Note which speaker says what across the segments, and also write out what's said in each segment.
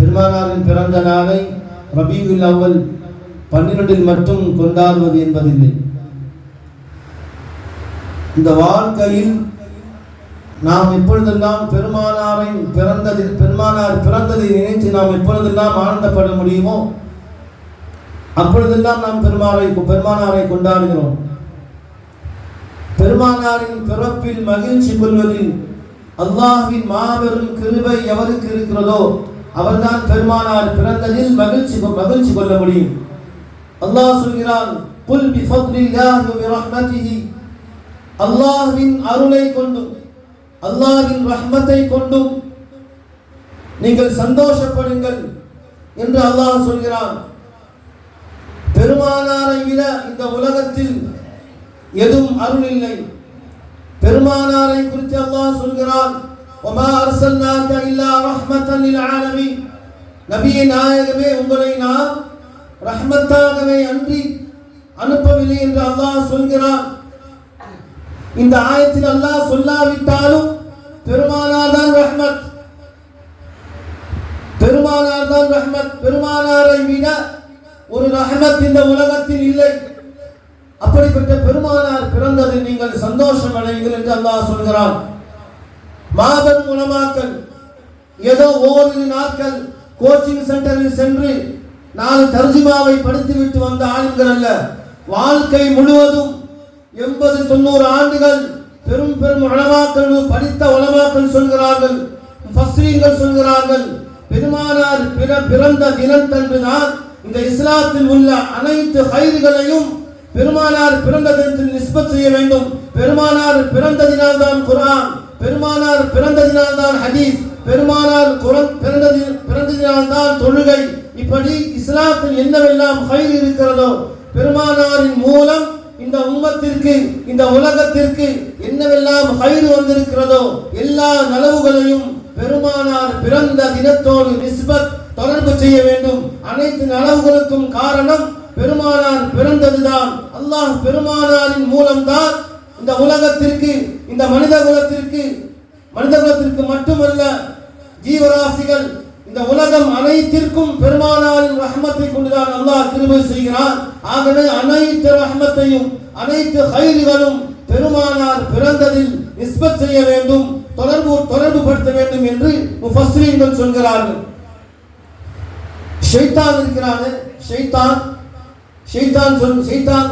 Speaker 1: பெருமானாரின் பிறந்த நாளை ரபியுல் அவ்வல் பன்னிரெண்டில் மட்டும் கொண்டாடுவது என்பதில்லை. இந்த வாழ்க்கையில் நாம் எப்பொழுதெல்லாம் பெருமானாரின் பிறந்தது பெருமானார் பிறந்ததை நினைத்து நாம் எப்பொழுதெல்லாம் ஆனந்தப்பட முடியுமோ அப்பொழுதெல்லாம் நாம் பெருமானை பெருமானாரை கொண்டாடுகிறோம். பெருமானாரின் பிறப்பில் மகிழ்ச்சி கொள்வதில் அல்லாஹின் மாபெரும் கிருபை எவருக்கு இருக்கிறதோ அவர்தான் பெருமானார் பிறந்ததில் மகிழ்ச்சி மகிழ்ச்சி கொள்ள முடியும். அல்லாஹ் சொல்கிறான் குல் பி ஃபத்லில்லாஹி வ பிரஹ்மதிஹி அல்லாஹ்வின் அருளை கொண்டும் அல்லாஹ்வின் ரஹ்மத்தை கொண்டும் நீங்கள் சந்தோஷப்படுங்கள் என்று அல்லாஹ் சொல்கிறான். பெருமானாரை விட இந்த உலகத்தில் எதுவும் அருள் இல்லை பெருமானாரை குறித்து அல்லாஹ் சொல்கிறான் ஒமா அர்சல்னாக இல்லா ரஹ்மத்தன் லில் ஆலமீன் நாயகமே உங்களை நாம் ரஹ்மத்தாகவே அன்றி அனுப்பவில்லை என்று அல்லாஹ் சொல்கிறான். இந்த ஆயத்தில் அல்லாஹ் சொல்லாவிட்டாலும் பெருமானார் தான் ரஹ்மத். பெருமானார் தான் ரஹ்மத். பெருமானாரை விட ஒரு ரஹ்மத் இந்த உலகத்தில் இல்லை. அப்படிப்பட்ட பெருமானார் பிறந்ததில் நீங்கள் சந்தோஷம் அடைங்கள் என்று அல்லாஹ் சொல்கிறான். மாபெரும் உணமாக்கல் ஏதோ ஓரிரு நாட்கள் கோச்சிங் சென்டரில் சென்று நாலு தர்ஜுமாவை படித்துவிட்டு வந்த ஆளுங்கள் அல்ல. வாழ்க்கை முழுவதும் எண்பது தொண்ணூறு ஆண்டுகள் பெரும் பெரும் உலமாக்கள் படித்த உலமாக்கள் சொல்கிறார்கள் ஃபஸ்ரீங்கள் சொல்கிறார்கள் பெருமானார் பிற பிறந்த தினத்தன்று தான் இந்த இஸ்லாத்தில் உள்ள அனைத்து கைதுகளையும் பெருமானார் பிறந்த தினத்தில் நிஸ்பத் செய்ய வேண்டும். பெருமானார் பிறந்த தினால்தான் குரான் பெருமானார் பிறந்ததினால் தான் ஹதீஸ் பெருமானார் குரல் பிறந்ததி பிறந்ததினால் தான் தொழுகை. இப்படி இஸ்லாத்தில் என்னவெல்லாம் ஹைர் இருக்கிறதோ பெருமானாரின் மூலம் இந்த உம்மத்திற்கு இந்த உலகத்திற்கு என்னவெல்லாம் ஹைர் வந்திருக்கிறதோ எல்லா நலவுகளையும் பெருமானார் பிறந்த தினத்தோடு நிஸ்பத் தொடர்பு செய்ய வேண்டும். அனைத்து நலவுகளுக்கும் காரணம் பெருமானார் பிறந்ததுதான். அல்லாஹ் பெருமானாரின் மூலம்தான் இந்த உலகத்திற்கு இந்த மனித குலத்திற்கு மனித குலத்திற்கு மட்டுமல்ல ஜீவராசிகள் இந்த உலகம் அனைத்திற்கும் பெருமானாரின் ரஹமத்தை கொண்டுதான் அல்லாஹ் திருமதி செய்கிறான். ஆகவே அனைத்து ரஹமத்தையும் அனைத்து ஹைர்களும் பெருமானார் பிறந்ததில் நிஸ்பத் செய்ய வேண்டும் தொடர்பு தொடர்பு படுத்த வேண்டும் என்று முஃபஸ்ரீன்கள் சொல்கிறார்கள். ஷைத்தான் இருக்கிறானே ஷைத்தான். ஷைத்தான் சொல் ஷைத்தான்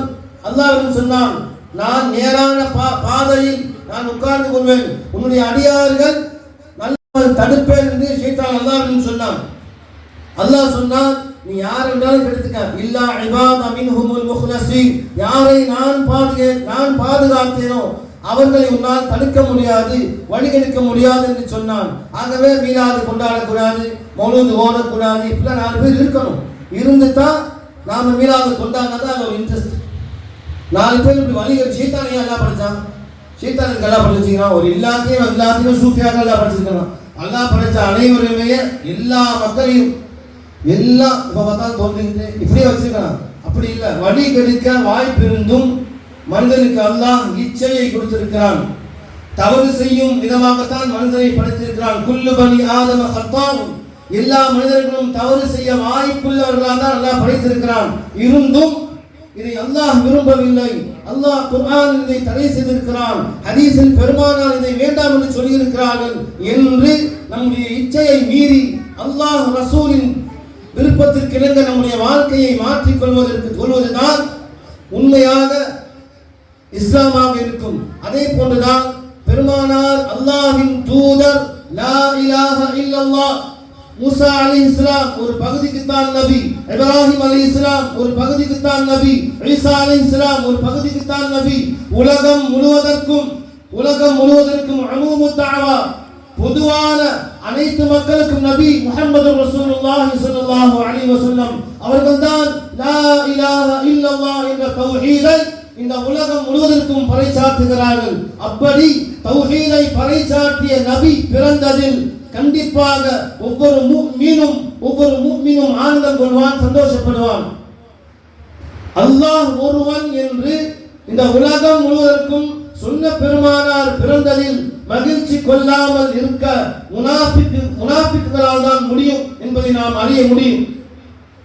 Speaker 1: அல்லாஹ் சொன்னான் நான் நேரான பா பாதையில் நான் உட்கார்ந்து கொள்வேன். உன்னுடைய அடியார்கள் நல்ல தடுப்பேன் என்று ஷைத்தான் அல்லாஹ்விடம் சொன்னான். அல்லாஹ் சொன்னான் நீ யார் என்றாலும் கெடுத்துக்க இல்லா இபாத் அமின் ஹுமுல் முஹ்லசி யாரை நான் பாதுகே நான் பாதுகாத்தேனோ அவர்களை உன்னால் தடுக்க முடியாது வழிகெடுக்க முடியாது என்று சொன்னான். ஆகவே மீனாது கொண்டாடக்கூடாது மௌலூது ஓடக்கூடாது இப்படிலாம் நாலு பேர் இருக்கணும். இருந்து தான் நாம மீனாது கொண்டாங்க தான் ஒரு இன்ட்ரெஸ்ட் நாலு பேர் இப்படி வழிகள் சீத்தானையா எல்லாம் படித்தான் சீத்தானுக்கு எல்லாம் படிச்சிருக்கான் ஒரு எல்லாத்தையும் எல்லாத்தையும் சூஃபியாக எல்லாம் படிச்சிருக்கான் அல்லாஹ் படித்த அனைவருமே எல்லா மக்களையும் எல்லாம் இப்போ பார்த்தா தோன்றுகிட்டு இப்படியே வச்சிருக்கான் அப்படி இல்லை. வழி கெடுக்க வாய்ப்பு இருந்தும் மனிதனுக்கு அல்லாஹ் இச்சையை கொடுத்திருக்கிறான். தவறு செய்யும் விதமாகத்தான் மனிதனை படைத்திருக்கிறான். குல்லு பனி ஆதம சத்தாவும் எல்லா மனிதர்களும் தவறு செய்ய வாய்ப்புள்ளவர்களாக தான் நல்லா படைத்திருக்கிறான். இருந்தும் இதை அல்லாஹ் விரும்பவில்லை. அல்லாஹ் குர்ஆனில் இதை தடை செய்திருக்கிறான். ஹதீஸில் பெருமானார் இதை வேண்டாம் என்று சொல்லியிருக்கிறார்கள் என்று நம்முடைய இச்சையை மீறி அல்லாஹ் ரசூலின் விருப்பத்திற்கு இணங்க நம்முடைய வாழ்க்கையை மாற்றிக் கொள்வதற்கு கொள்வதுதான் உண்மையாக இஸ்லாமாக இருக்கும். அதே போன்றுதான் பெருமானார் அல்லாஹின் தூதர் லா இலாஹ இல்லல்லாஹ் மூசா அலி இஸ்லாம் ஒரு பகுதிக்குத்தான் நபி. இப்ராஹிம் அலி இஸ்லாம் ஒரு பகுதிக்குத்தான் நபி ஈசா அலி இஸ்லாம் ஒரு பகுதிக்குத்தான் நபி. உலகம் முழுவதற்கும் உலகம் முழுவதற்கும் அமூமு தாவா பொதுவான அனைத்து மக்களுக்கும் நபி முஹம்மது ரசூலுல்லாஹி ஸல்லல்லாஹு அலைஹி வஸல்லம். அவர்கள்தான் லா இலாஹ இல்லல்லாஹ் என்ற தௌஹீதை இந்த உலகம் முழுவதற்கும் பறைசாற்றுகிறார்கள். அப்படி தௌஹீதை பறைசாற்றிய நபி பிறந்ததில் கண்டிப்பாக ஒவ்வொரு மீனும் ஒவ்வொரு மீனும் ஆனந்தம் கொள்வான் சந்தோஷப்படுவான். அல்லாஹ் ஒருவன் என்று இந்த உலகம் முழுவதற்கும் சொன்ன பெருமானார் பிறந்ததில் மகிழ்ச்சி கொள்ளாமல் இருக்க முனாஃபிக்கு முனாஃபிக்குகளால் தான் முடியும் என்பதை நாம் அறிய முடியும்.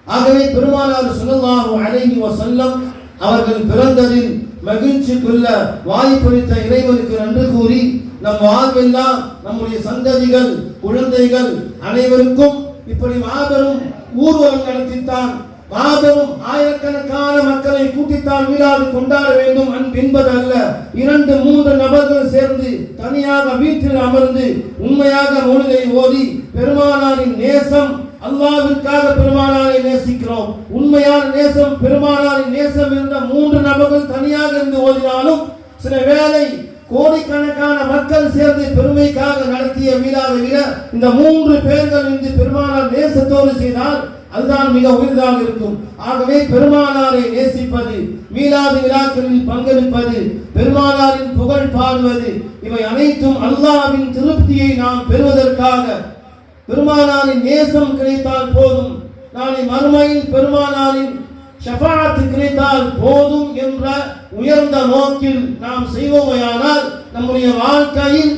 Speaker 1: ஆகவே பெருமானார் சுனல்லாஹு அழகி வசல்லம் அவர்கள் பிறந்ததில் மகிழ்ச்சி கொள்ள வாய்ப்பளித்த இறைவனுக்கு நன்றி கூறி நம் வாழ்வெல்லாம் நம்முடைய சந்ததிகள் குழந்தைகள் அனைவருக்கும் இப்படி மாபெரும் ஊர்வலம் நடத்தித்தான் மாபெரும் ஆயிரக்கணக்கான மக்களை கூட்டித்தான் மீளாது கொண்டாட வேண்டும் அன்பு என்பது அல்ல. இரண்டு மூன்று நபர்கள் சேர்ந்து தனியாக வீட்டில் அமர்ந்து உண்மையாக நூல்களை ஓதி பெருமானாரின் நேசம் அல்லாவிற்காக பெருமானாரை நேசிக்கிறோம். உண்மையான நேசம் பெருமானாரின் நேசம் இருந்த மூன்று நபர்கள் தனியாக இருந்து ஓதினாலும் சில வேலை கோடிக்கணக்கான மக்கள் சேர்ந்து பெருமைக்காக நடத்திய மீளாத விட இந்த மூன்று பேர்கள் இன்று பெருமானார் நேசத்தோடு செய்தால் அதுதான் மிக உயிர்தாக இருக்கும். ஆகவே பெருமானாரை நேசிப்பது மீளாது விழாக்களில் பங்கெடுப்பது பெருமானாரின் புகழ் பாடுவது இவை அனைத்தும் அல்லாவின் திருப்தியை நாம் பெறுவதற்காக. பெருமானாரின் நேசம் கிடைத்தால் போதும். நாளை மறுமையில் பெருமானாரின் ஷஃபாத்து கிடைத்தால் போதும் என்ற உயர்ந்த நோக்கில் நாம் செய்வோமையானால் நம்முடைய வாழ்க்கையில்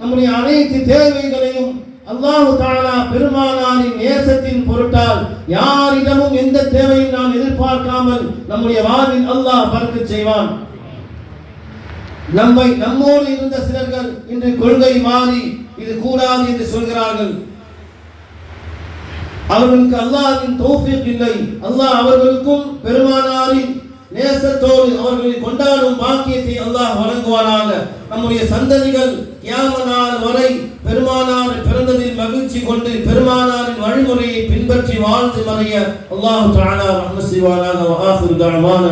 Speaker 1: நம்முடைய அனைத்து தேவைகளையும் அல்லாஹு தாலா பெருமானாரின் நேசத்தின் பொருட்டால் யாரிடமும் எந்த தேவையும் நாம் எதிர்பார்க்காமல் நம்முடைய வாழ்வில் அல்லாஹ் பறக்க செய்வான். நம்மை நம்மோடு இருந்த சிலர்கள் இன்று கொள்கை மாறி இது கூடாது என்று சொல்கிறார்கள். அவர்களுக்கு அல்லாஹின் தௌஃபீக் இல்லை. அல்லாஹ் அவர்களுக்கும் பெருமானாரின் நேசத்தோடு அவர்களை கொண்டாடும் பாக்கியத்தை அல்லாஹ் வழங்குவாராக நம்முடைய சந்ததிகள் கியாமனால் வரை பெருமானார் பிறந்ததில் மகிழ்ச்சி கொண்டு பெருமானாரின் வழிமுறையை பின்பற்றி வாழ்ந்து மறைய அல்லாஹ் தஆலா ரஹ்மத் செய்வானாக. வ ஆஃபிரு தஅவானா